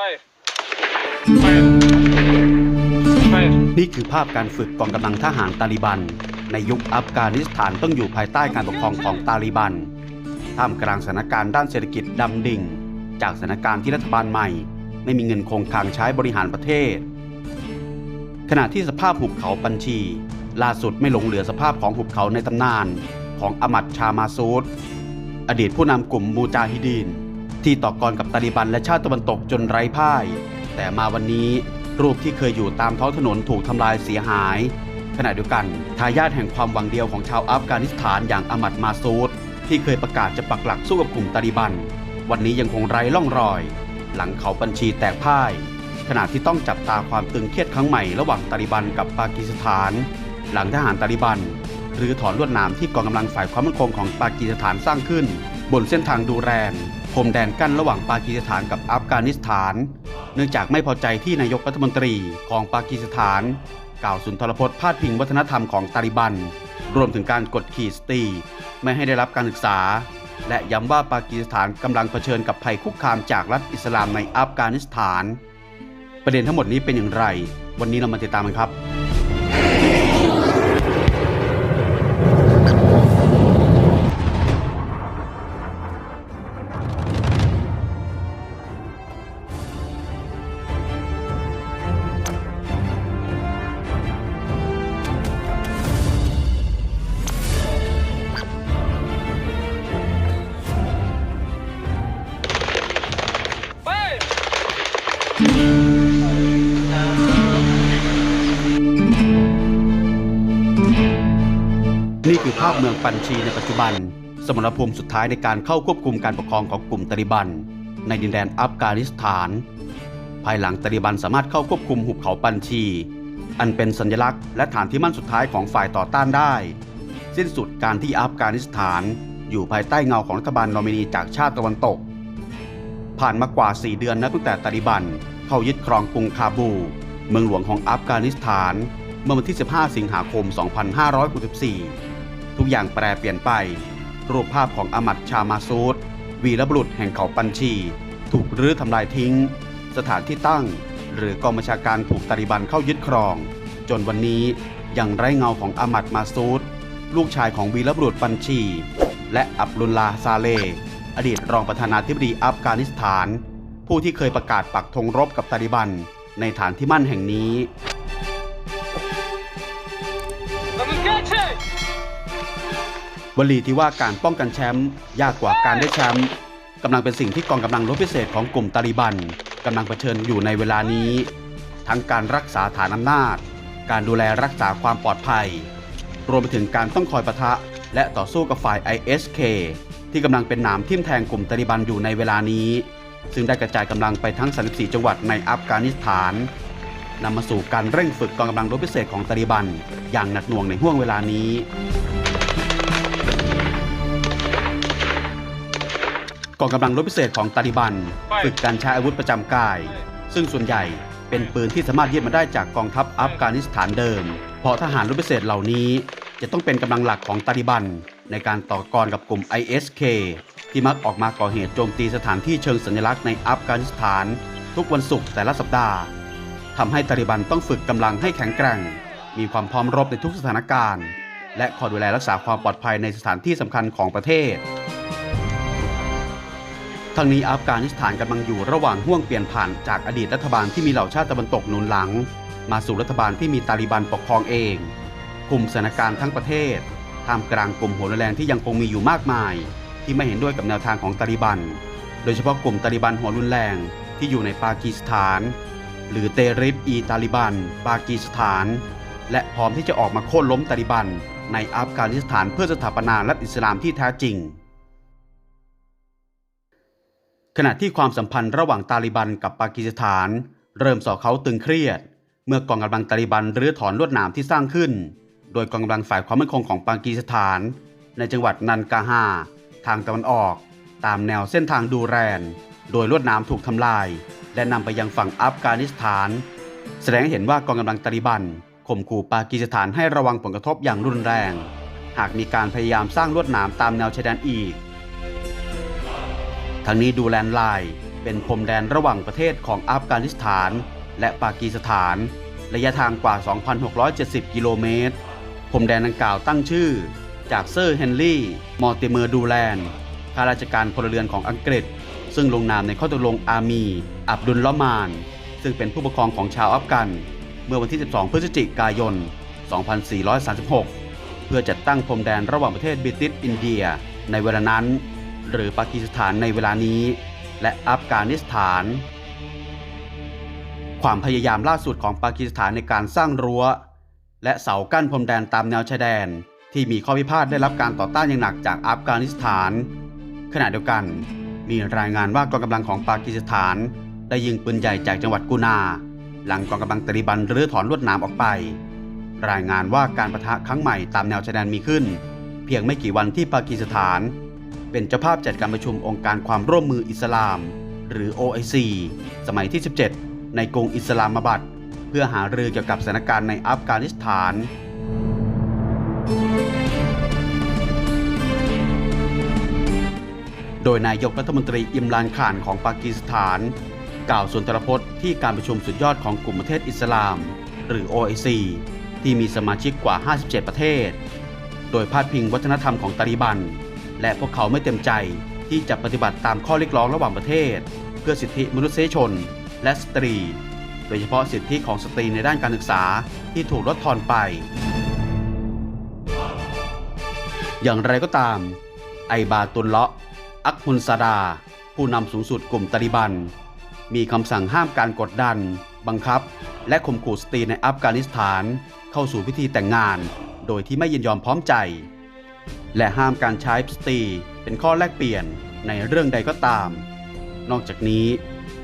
Fire. Fire. Fire. นี่คือภาพการฝึกกองกำลังทหารตาลิบัน ในยุคอัฟกานิสถานต้องอยู่ภายใต้การปกครองของตาลิบัน ท่ามกลางสถานการณ์ด้านเศรษฐกิจดำดิ่ง จากสถานการณ์ที่รัฐบาลใหม่ ไม่มีเงินคงคลังใช้บริหารประเทศ ขณะที่สภาพหุบเขาปัญชี ล่าสุดไม่หลงเหลือสภาพของหุบเขาในตำนาน ของอมัดชามาซูดอดีตผู้นำกลุ่มมูจาฮิดีน ที่ต่อกรกับตาลิบันและชาติตะวันตกจนไร้พ่าย แต่มาวันนี้รูปที่เคยอยู่ตามท้องถนนถูกทำลายเสียหาย ขณะเดียวกันทายาทแห่งความหวังเดียวของชาวอัฟกานิสถานอย่างอามัดมาซูดที่เคยประกาศจะปักหลักสู้กับกลุ่มตาลิบัน วันนี้ยังคงไร้ร่องรอย หลังเขาบัญชีแตกพ่าย ขณะที่ต้องจับตาความตึงเครียดครั้งใหม่ระหว่างตาลิบันกับปากีสถาน หลังทหารตาลิบันหรือถอนลวดหนามที่กองกำลังฝ่ายความมั่นคงของปากีสถานสร้างขึ้น บนเส้นทางดูแรนพรมแดนกั้นระหว่างปากีสถานกับอัฟกานิสถาน เนื่องจากไม่พอใจที่นายกรัฐมนตรีของปากีสถาน กล่าวสุนทรพจน์พาดพิงวัฒนธรรมของตาลิบัน รวมถึงการกดขี่สตรีไม่ให้ได้รับการศึกษา และย้ำว่าปากีสถานกำลังเผชิญกับภัยคุกคามจากรัฐอิสลามในอัฟกานิสถาน ประเด็นทั้งหมดนี้เป็นอย่างไร วันนี้เรามาติดตามกันครับ นี่คือภาพเมืองปัญชีในปัจจุบัน สมรภูมิสุดท้ายในการเข้าควบคุมการปกครองของกลุ่มตาลิบัน ในดินแดนอัฟกานิสถาน ภายหลังตาลิบันสามารถเข้าควบคุมหุบเขาปัญชี อันเป็นสัญลักษณ์และฐานที่มั่นสุดท้ายของฝ่ายต่อต้านได้ สิ้นสุดการที่อัฟกานิสถาน อยู่ภายใต้เงาของรัฐบาลนอมินีจากชาติตะวันตก ผ่านมากว่า 4 เดือนนับตั้งแต่ตาลิบัน เข้ายึดครองกรุงคาบู เมืองหลวงของอัฟกานิสถานเมื่อวันที่ 15 สิงหาคม 2564 ทุกอย่างแปรเปลี่ยนไป รูปภาพของอามัดชามาซูดวีรบุรุษแห่งเขาปัญชี ถูกรื้อทำลายทิ้ง สถานที่ตั้ง หรือกองบัญชาการถูกตาลิบันเข้ายึดครอง จนวันนี้ยังไร้เงาของอามัดมาซูดลูกชายของวีรบุรุษปัญชี และอับดุลลาซาเล อดีตรองประธานาธิบดีอัฟกานิสถาน ผู้ที่เคยประกาศปักธงรบกับตาลิบัน ในฐานที่มั่นแห่งนี้ วลีที่ว่าการป้องกันแชมป์ยากกว่าการได้แชมป์กำลังเป็นสิ่งที่กองกำลังรบพิเศษของกลุ่มตาลิบันกำลังเผชิญอยู่ในเวลานี้ ทั้งการรักษาฐานอำนาจ การดูแลรักษาความปลอดภัย รวมไปถึงการต้องคอยปะทะ และต่อสู้กับฝ่าย ISK ที่กำลังเป็นหนามทิ่มแทงกลุ่มตาลิบันอยู่ในเวลานี้ ซึ่งได้กระจายกำลังไปทั้ง 34 จังหวัดในอัฟกานิสถานนำมาสู่การเร่งฝึกกองกำลังรบพิเศษของตาลิบัน อย่างหนักหน่วงในห่วงเวลานี้ กองกำลังรบพิเศษของตาลิบันฝึกการใช้อาวุธประจำกาย ซึ่งส่วนใหญ่เป็นปืนที่สามารถยึดมาได้จากกองทัพอัฟกานิสถานเดิม เพราะทหารรบพิเศษเหล่านี้ จะต้องเป็นกำลังหลักของตาลิบัน ในการต่อกรกับกลุ่ม ISK ที่มักออกมาก่อเหตุโจมตีสถานที่เชิงสัญลักษณ์ในอัฟกานิสถาน ทุกวันศุกร์แต่ละสัปดาห์ทำให้ตาลิบันต้องฝึกกำลังให้แข็งแกร่ง มีความพร้อมรบในทุกสถานการณ์ และคอยดูแลรักษาความปลอดภัยในสถานที่สำคัญของประเทศ ทั้งนี้อัฟกานิสถานกำลังอยู่ระหว่างห่วงเปลี่ยนผ่านจากอดีตรัฐบาลที่มีเหล่าชาติตะวันตกหนุนหลัง มาสู่รัฐบาลที่มีตาลิบันปกครองเองคุมสถานการณ์ทั้งประเทศท่ามกลางกลุ่มหัวรุนแรงที่ยังคงมีอยู่มากมาย ที่ไม่เห็นด้วยกับแนวทางของตาลิบัน โดยเฉพาะกลุ่มตาลิบันหัวรุนแรงที่อยู่ในปากีสถาน หรือเตริฟอีตาลิบัน ปากีสถาน และพร้อมที่จะออกมาโค่นล้มตาลิบัน ในอัฟกานิสถานเพื่อสถาปนารัฐอิสลามที่แท้จริง ขณะที่ความสัมพันธ์ระหว่างตาลิบันกับปากีสถาน เริ่มส่อเขาตึงเครียด เมื่อกองกำลังตาลิบันรื้อถอนลวดหนามที่สร้างขึ้น โดยกองกำลังฝ่ายความมั่นคงของปากีสถาน ในจังหวัดนันกาฮาทางตะวันออก ตามแนวเส้นทางดูแรน โดยลวดหนามถูกทำลาย และนำไปยังฝั่งอัฟกานิสถาน แสดงให้เห็นว่ากองกำลังตาลิบันข่มขู่ปากีสถานให้ระวังผลกระทบอย่างรุนแรง หากมีการพยายามสร้างลวดหนามตามแนวชายแดนอีก ทั้งนี้ดูแลนไลน์เป็นพรมแดนระหว่างประเทศของอัฟกานิสถาน และปากีสถาน ระยะทางกว่า 2,670 กิโลเมตร พรมแดนดังกล่าวตั้งชื่อ จากเซอร์เฮนรี่ มอร์ติเมอร์ดูแลนข้าราชการพลเรือนของอังกฤษ ซึ่งลงนามในข้อตกลงอามี อับดุลละมาน ซึ่งเป็นผู้ปกครองของชาวอัฟกัน เมื่อวันที่ 12 พฤศจิกายน 2436 เพื่อจัดตั้งพรมแดนระหว่างประเทศบิติชอินเดีย ในเวลานั้น หรือปากีสถานในเวลานี้ และอัฟกานิสถาน ความพยายามล่าสุดของปากีสถานในการสร้างรั้ว และเสากั้นพรมแดนตามแนวชายแดน ที่มีข้อพิพาทได้รับการต่อต้านอย่างหนักจากอัฟกานิสถาน ขณะเดียวกันมีรายงานว่ากองกำลังของปากีสถาน ได้ยิงปืนใหญ่จากจังหวัดกูนา หลังกองกำลังตาลิบันรื้อถอนลวดหนามออกไป รายงานว่าการประทะครั้งใหม่ตามแนวชายแดนมีขึ้น เพียงไม่กี่วันที่ปากีสถาน เป็นเจ้าภาพจัดการประชุมองค์การความร่วมมืออิสลาม หรือ OIC สมัยที่ 17 ในกรุงอิสลามาบัดเพื่อหารือเกี่ยวกับสถานการณ์ในอัฟกานิสถาน โดยนายกรัฐมนตรีอิมรานข่านของปากีสถาน กล่าวสุนทรพจน์ที่การประชุมสุดยอดของกลุ่มประเทศอิสลาม หรือ OIC ที่มีสมาชิกกว่า 57 ประเทศ โดยพาดพิงวัฒนธรรมของตาลิบัน และพวกเขาไม่เต็มใจที่จะปฏิบัติตามข้อเรียกร้องระหว่างประเทศ เพื่อสิทธิมนุษยชน และสตรี โดยเฉพาะสิทธิของสตรีในด้านการศึกษาที่ถูกลดทอนไป อย่างไรก็ตาม ไอบาตุลเลาะ อักฮุนซาดา ผู้นำสูงสุดกลุ่มตาลิบัน มีคำสั่งห้ามการกดดัน บังคับ และข่มขู่สตรีในอัฟกานิสถาน เข้าสู่พิธีแต่งงาน โดยที่ไม่ยินยอมพร้อมใจ และห้ามการใช้สตรีเป็นข้อแลกเปลี่ยนในเรื่องใดก็ตาม นอกจากนี้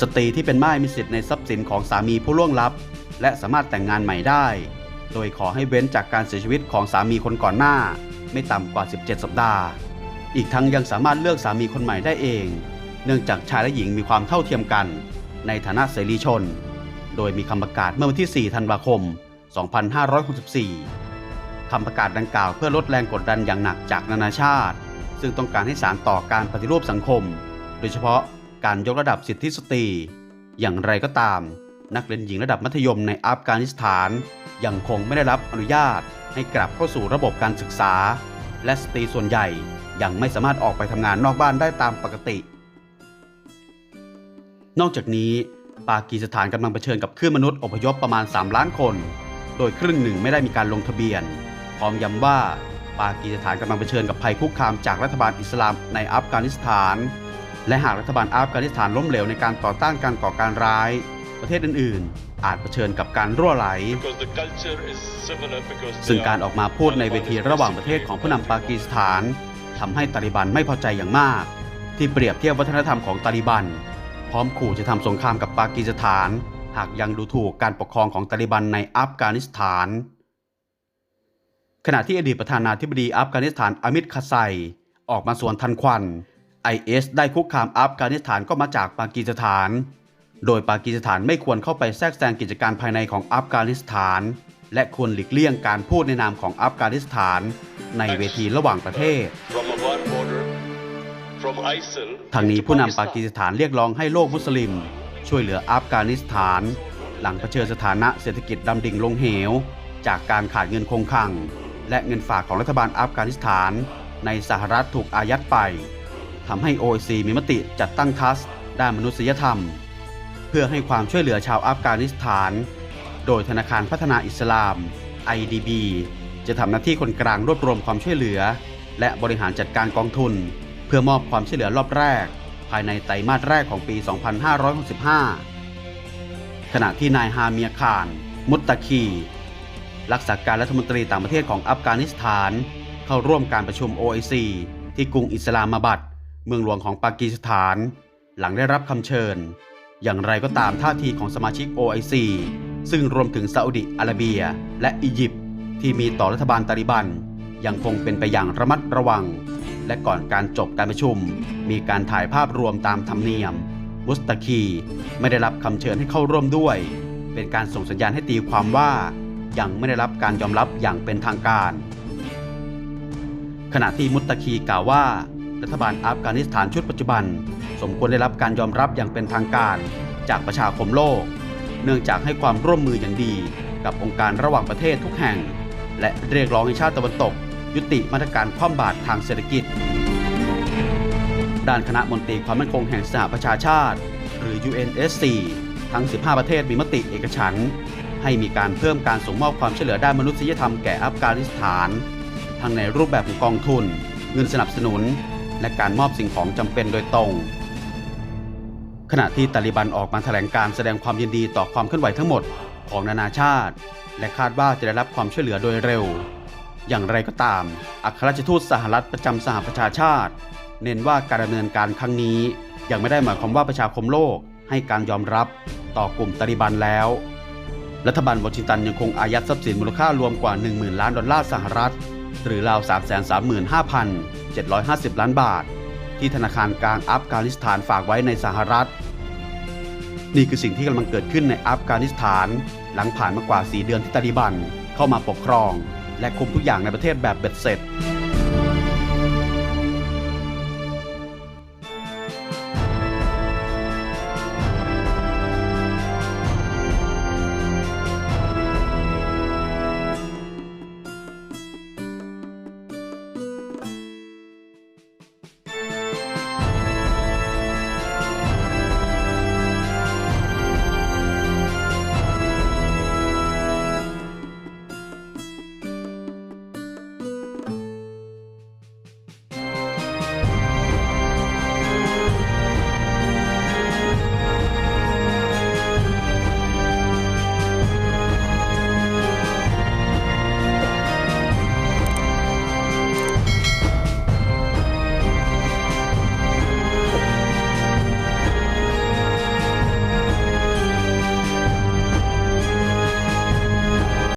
สตรีที่เป็นม่ายมีสิทธิ์ในทรัพย์สินของสามีผู้ล่วงลับ และสามารถแต่งงานใหม่ได้ โดยขอให้เว้นจากการเสียชีวิตของสามีคนก่อนหน้า ไม่ต่ำกว่า 17 สัปดาห์ อีกทั้งยังสามารถเลือกสามีคนใหม่ได้เอง เนื่องจากชายและหญิงมีความเท่าเทียมกัน ในฐานะเสรีชน โดยมีคำประกาศเมื่อวันที่ 4 ธันวาคม 2564 คำประกาศดังกล่าวเพื่อลดแรงกดดันอย่างหนักจากนานาชาติ ซึ่งต้องการให้สารต่อการปฏิรูปสังคม โดยเฉพาะการยกระดับสิทธิสตรี อย่างไรก็ตาม นักเรียนหญิงระดับมัธยมในอัฟกานิสถานยังคงไม่ได้รับอนุญาตให้กลับเข้าสู่ระบบการศึกษา และสตรีส่วนใหญ่ยังไม่สามารถออกไปทำงานนอกบ้านได้ตามปกติ นอกจากนี้ ปากีสถานกำลังเผชิญกับคลื่นมนุษย์อพยพประมาณ 3 ล้านคน โดยครึ่งหนึ่งไม่ได้มีการลงทะเบียน พร้อมย้ำว่าปากีสถานกำลังเผชิญกับภัยคุกคามจากรัฐบาลอิสลามในอัฟกานิสถาน และหากรัฐบาลอัฟกานิสถานล้มเหลวในการต่อต้านการก่อการร้าย ประเทศอื่น ๆ อาจเผชิญกับการรั่วไหล because the culture is similar because ซึ่ง they การ are ออกมาพูดในเวทีระหว่างประเทศของผู้นำปากีสถานทำให้ตาลิบันไม่พอใจอย่างมาก ที่เปรียบเทียบวัฒนธรรมของตาลิบัน พร้อมขู่จะทำสงครามกับปากีสถาน หากยังดูถูกการปกครองของตาลิบันในอัฟกานิสถาน ขณะที่อดีตประธานาธิบดีอัฟกานิสถานอามิดคาไซ ออกมาสวนทันควัน IS ได้คุกคามอัฟกานิสถานก็มาจากปากีสถาน โดยปากีสถานไม่ควรเข้าไปแทรกแซงกิจการภายในของอัฟกานิสถาน และควรหลีกเลี่ยงการพูดในนามของอัฟกานิสถาน ในเวทีระหว่างประเทศ from a war border from ISIL ทางนี้ to ผู้นำปา Pakistan. กีสถานเรียกร้องให้โลกมุสลิม ช่วยเหลืออัฟกานิสถาน หลังเผชิญสถานะเศรษฐกิจดำดิ่งลงเหว จากการขาดเงินคงคลัง และเงินฝากของรัฐบาลอัฟกานิสถาน ในสหรัฐถูกอายัดไปทำให้ OIC มีมติจัดตั้งทัสด้านมนุษยธรรม เพื่อให้ความช่วยเหลือชาวอัฟกานิสถาน โดยธนาคารพัฒนาอิสลาม IDB จะทำหน้าที่คนกลางรวบรวมความช่วยเหลือ และบริหารจัดการกองทุน เพื่อมอบความช่วยเหลือรอบแรก ภายในไตรมาสแรกของปี 2565 ขณะที่นายฮาเมียคานมุตตะคี รักษาการรัฐมนตรีต่างประเทศของอัฟกานิสถาน เข้าร่วมการประชุม OIC ที่กรุงอิสลามาบัดเมืองหลวงของปากีสถาน หลังได้รับคำเชิญ อย่างไรก็ตามท่าทีของสมาชิก OIC ซึ่งรวมถึงซาอุดิอาระเบีย และอียิปต์ที่มีต่อรัฐบาลตาลิบัน ยังคงเป็นไปอย่างระมัดระวัง และก่อนการจบการประชุม มีการถ่ายภาพรวมตามธรรมเนียม มุสตาคีไม่ได้รับคำเชิญให้เข้าร่วมด้วย เป็นการส่งสัญญาณให้ตีความว่า ยังไม่ได้รับการยอมรับอย่างเป็นทางการ ขณะที่มุตตะคีกล่าวว่า รัฐบาลอัฟกานิสถานชุดปัจจุบัน สมควรได้รับการยอมรับอย่างเป็นทางการ จากประชาคมโลก เนื่องจากให้ความร่วมมืออย่างดี กับองค์การระหว่างประเทศทุกแห่ง และเรียกร้องให้ชาติตะวันตก ยุติมาตรการคว่ำบาตรทางเศรษฐกิจ ด้านคณะมนตรีความมั่นคงแห่งสหประชาชาติ หรือ UNSC ทั้ง 15 ประเทศมีมติเอกฉันท์ ให้มีการเพิ่มการส่งมอบความช่วยเหลือด้านมนุษยธรรมแก่อัฟกานิสถาน ทั้งในรูปแบบของกองทุน เงินสนับสนุน และการมอบสิ่งของจำเป็นโดยตรง ขณะที่ตาลิบันออกมาแถลงการแสดงความยินดีต่อความเคลื่อนไหวทั้งหมดของนานาชาติ และคาดว่าจะได้รับความช่วยเหลือโดยเร็ว อย่างไรก็ตาม อัครราชทูตสหรัฐประจำสหประชาชาติ เน้นว่าการดำเนินการครั้งนี้ยังไม่ได้หมายความว่าประชาคมโลกให้การยอมรับต่อกลุ่มตาลิบันแล้ว รัฐบาลวอชิงตันยังคงอายัดทรัพย์สินมูลค่ารวมกว่า 10,000 ล้านดอลลาร์สหรัฐ หรือราว 335,750 ล้านบาท ที่ธนาคารกลางอัฟกานิสถานฝากไว้ในสหรัฐ นี่คือสิ่งที่กำลังเกิดขึ้นในอัฟกานิสถาน หลังผ่านมากว่า 4 เดือนที่ตาลิบันเข้ามาปกครอง และคุมทุกอย่างในประเทศแบบเบ็ดเสร็จ